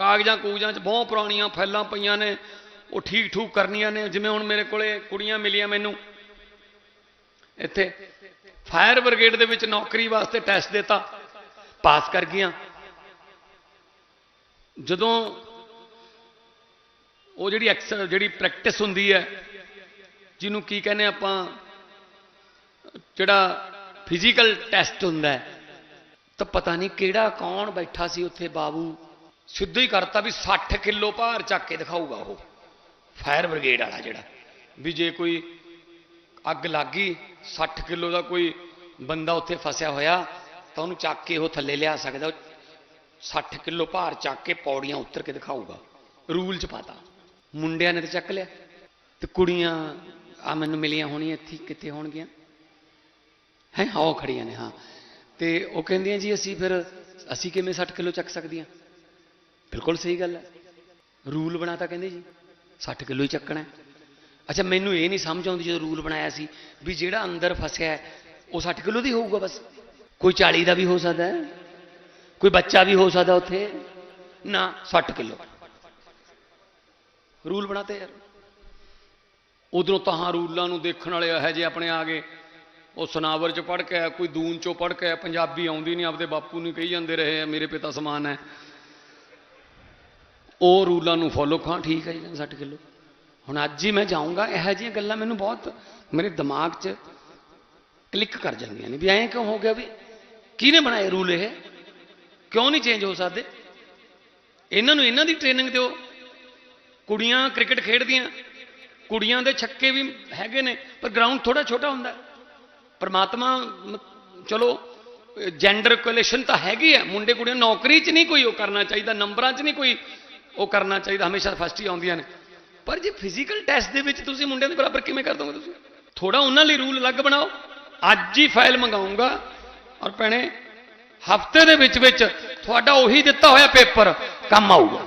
ਕਾਗਜ਼ਾਂ ਕੂਗਜ਼ਾਂ 'ਚ ਬਹੁਤ ਪੁਰਾਣੀਆਂ ਫਾਈਲਾਂ ਪਈਆਂ ਨੇ, ਉਹ ਠੀਕ ਠੂਕ ਕਰਨੀਆਂ ਨੇ, ਜਿਵੇਂ ਹੁਣ ਮੇਰੇ ਕੋਲੇ ਕੁੜੀਆਂ ਮਿਲੀਆਂ ਮੈਨੂੰ। ਇੱਥੇ ਫਾਇਰ ਬ੍ਰਿਗੇਡ ਦੇ ਵਿੱਚ ਨੌਕਰੀ ਵਾਸਤੇ ਟੈਸਟ ਦਿੱਤਾ, ਪਾਸ ਕਰ ਗਈਆਂ। ਜਦੋਂ ਉਹ ਜਿਹੜੀ ਐਕਸ, ਜਿਹੜੀ ਪ੍ਰੈਕਟਿਸ ਹੁੰਦੀ ਹੈ, ਜਿਹਨੂੰ ਕੀ ਕਹਿੰਦੇ ਆਪਾਂ, ਜਿਹੜਾ ਫਿਜ਼ੀਕਲ ਟੈਸਟ ਹੁੰਦਾ ਹੈ, ਤਾਂ ਪਤਾ ਨਹੀਂ ਕਿਹੜਾ ਕੌਣ ਬੈਠਾ ਸੀ ਉੱਥੇ ਬਾਬੂ। ਸਿੱਧਾ ਹੀ ਕਰਤਾ ਵੀ 60 ਕਿਲੋ ਭਾਰ ਚੱਕ ਕੇ ਦਿਖਾਊਗਾ ਉਹ। ਫਾਇਰ ਬ੍ਰਿਗੇਡ ਵਾਲਾ ਜਿਹੜਾ। ਵੀ ਜੇ ਕੋਈ ਅੱਗ ਲੱਗੀ 60 ਕਿਲੋ ਦਾ ਕੋਈ ਬੰਦਾ ਉੱਥੇ ਫਸਿਆ ਹੋਇਆ, ਤਾਂ ਉਹਨੂੰ ਚੱਕ ਕੇ ਉਹ ਥੱਲੇ ਲਿਆ ਸਕਦਾ। 60 ਕਿਲੋ ਭਾਰ ਚੱਕ ਕੇ ਪੌੜੀਆਂ ਉੱਤਰ ਕੇ ਦਿਖਾਊਗਾ। ਰੂਲ ਚ ਪਾਤਾ। ਮੁੰਡਿਆਂ ਨੇ ਤੇ ਚੱਕ ਲਿਆ। ਤੇ ਕੁੜੀਆਂ ਆ ਮੈਨੂੰ ਮਿਲੀਆਂ ਹੋਣੀਆਂ ਇੱਥੇ, ਕਿੱਥੇ ਹੋਣਗੀਆਂ? ਹੈ ਹਾਂ ਉਹ ਖੜੀਆਂ ਨੇ, ਹਾਂ। ਤੇ ਉਹ ਕਹਿੰਦੀਆਂ ਜੀ, ਅਸੀਂ ਫਿਰ, ਅਸੀਂ ਕਿਵੇਂ 60 ਕਿਲੋ ਚੱਕ ਸਕਦੀਆਂ? ਬਿਲਕੁਲ ਸਹੀ ਗੱਲ ਹੈ। ਰੂਲ ਬਣਾਤਾ ਕਹਿੰਦੇ ਜੀ 60 ਕਿਲੋ ਹੀ ਚੱਕਣਾ ਅੱਛਾ, ਮੈਨੂੰ ਇਹ ਨਹੀਂ ਸਮਝ ਆਉਂਦੀ ਜਦੋਂ ਰੂਲ ਬਣਾਇਆ ਸੀ ਵੀ ਜਿਹੜਾ ਅੰਦਰ ਫਸਿਆ ਉਹ 60 ਕਿਲੋ ਦੀ ਹੋਊਗਾ ਬਸ। ਕੋਈ 40 ਦਾ ਵੀ ਹੋ ਸਕਦਾ ਹੈ, ਕੋਈ ਬੱਚਾ ਵੀ ਹੋ ਸਕਦਾ ਉੱਥੇ। ਨਾ 60 ਕਿਲੋ। ਰੂਲ ਬਣਾਤੇ ਯਾਰ। ਉਧਰੋਂ ਤਾਂ ਰੂਲਾਂ ਨੂੰ ਦੇਖਣ ਵਾਲੇ ਇਹੋ ਜਿਹੇ ਆਪਣੇ ਆ ਗਏ। ਉਹ ਸਨਾਵਰ ਚ ਪੜ ਕੇ ਕੋਈ ਦੂਨ ਚੋਂ ਪੜ ਕੇ ਪੰਜਾਬੀ ਆਉਂਦੀ ਨਹੀਂ, ਆਪਦੇ ਬਾਪੂ ਨੂੰ ਕਹੀ ਜਾਂਦੇ ਰਹੇ ਆ, ਮੇਰੇ ਪਿਤਾ ਸਮਾਨ ਹੈ। ਉਹ ਰੂਲਾਂ ਨੂੰ ਫੋਲੋ ਖਾਂ ਠੀਕ ਹੈ ਜੀ 60 ਕਿਲੋ। ਹੁਣ ਅੱਜ ਹੀ ਮੈਂ ਜਾਊਂਗਾ, ਇਹੋ ਜਿਹੀਆਂ ਗੱਲਾਂ ਮੈਨੂੰ ਬਹੁਤ ਮੇਰੇ ਦਿਮਾਗ 'ਚ ਕਲਿੱਕ ਕਰ ਜਾਂਦੀਆਂ ਨੇ ਵੀ ਐਂ ਕਿਉਂ ਹੋ ਗਿਆ ਵੀ ਕਿਹਨੇ ਬਣਾਏ ਰੂਲ ਇਹ? ਕਿਉਂ ਨਹੀਂ ਚੇਂਜ ਹੋ ਸਕਦੇ? ਇਹਨਾਂ ਨੂੰ ਇਹਨਾਂ ਦੀ ਟ੍ਰੇਨਿੰਗ ਦਿਓ। ਕੁੜੀਆਂ ਕ੍ਰਿਕਟ ਖੇਡਦੀਆਂ, ਕੁੜੀਆਂ ਦੇ ਛੱਕੇ ਵੀ ਹੈਗੇ ਨੇ, ਪਰ ਗਰਾਊਂਡ ਥੋੜਾ ਛੋਟਾ ਹੁੰਦਾ। ਪਰਮਾਤਮਾ ਚਲੋ ਜੈਂਡਰ ਕੋਲੇਸ਼ਨ ਤਾਂ ਹੈਗੀ ਹੈ ਮੁੰਡੇ ਕੁੜੀਆਂ ਨੌਕਰੀ 'ਚ ਨਹੀਂ ਕੋਈ ਉਹ ਕਰਨਾ ਚਾਹੀਦਾ, ਨੰਬਰਾਂ 'ਚ ਨਹੀਂ ਕੋਈ ਉਹ ਕਰਨਾ ਚਾਹੀਦਾ, ਹਮੇਸ਼ਾ ਫਸਟ ਹੀ ਆਉਂਦੀਆਂ ਨੇ। ਪਰ ਜੇ ਫਿਜ਼ੀਕਲ ਟੈਸਟ ਦੇ ਵਿੱਚ ਤੁਸੀਂ ਮੁੰਡਿਆਂ ਦੇ ਬਰਾਬਰ ਕਿਵੇਂ ਕਰ ਦੋਗੇ ਤੁਸੀਂ? ਥੋੜਾ ਉਹਨਾਂ ਲਈ ਰੂਲ ਅਲੱਗ ਬਣਾਓ। ਅੱਜ ਹੀ ਫਾਈਲ ਮੰਗਾਉਂਗਾ ਔਰ ਭੈਣੇ, ਹਫ਼ਤੇ ਦੇ ਵਿੱਚ ਵਿੱਚ ਤੁਹਾਡਾ ਉਹੀ ਦਿੱਤਾ ਹੋਇਆ ਪੇਪਰ ਕੰਮ ਆਊਗਾ।